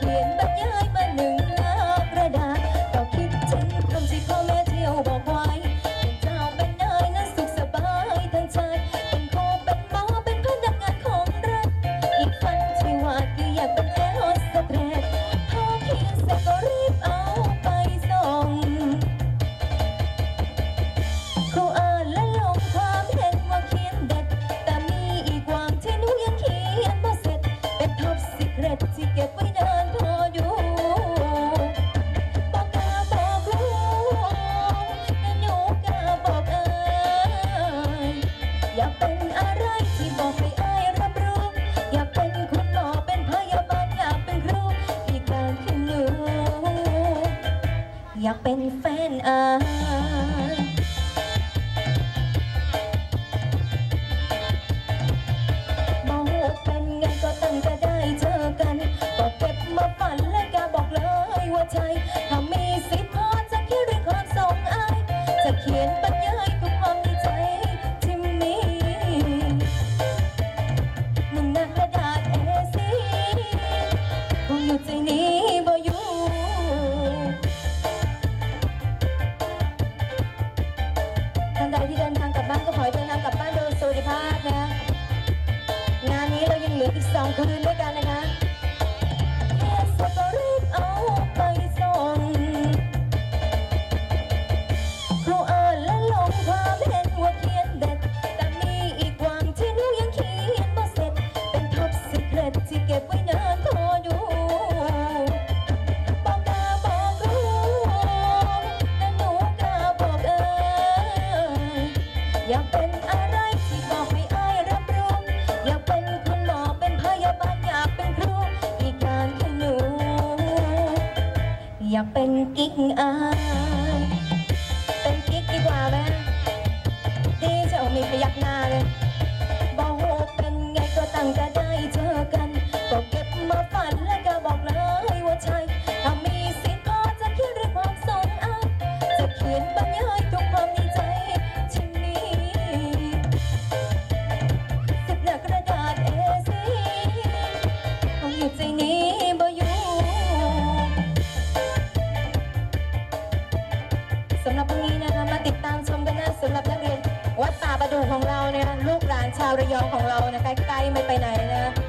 天的 อยากเป็นแฟนเออ รที่เดินทางกลับบ้านก็ขอให้เดินทางกลับบ้านโดยสวัสดิภาพนะ งานนี้เรายังเหลืออีกสองคืนด้วยกัน เป็นอะไรที่บอกให้อายรับรู้ อยากเป็นคุณหมอเป็นพยาบาลอยากเป็นครูอีกการขนู อยากเป็นกิ๊กอา ของเราเนี่ยลูกหลานชาวระยองของเรานะใกล้ๆไม่ไปไหนนะ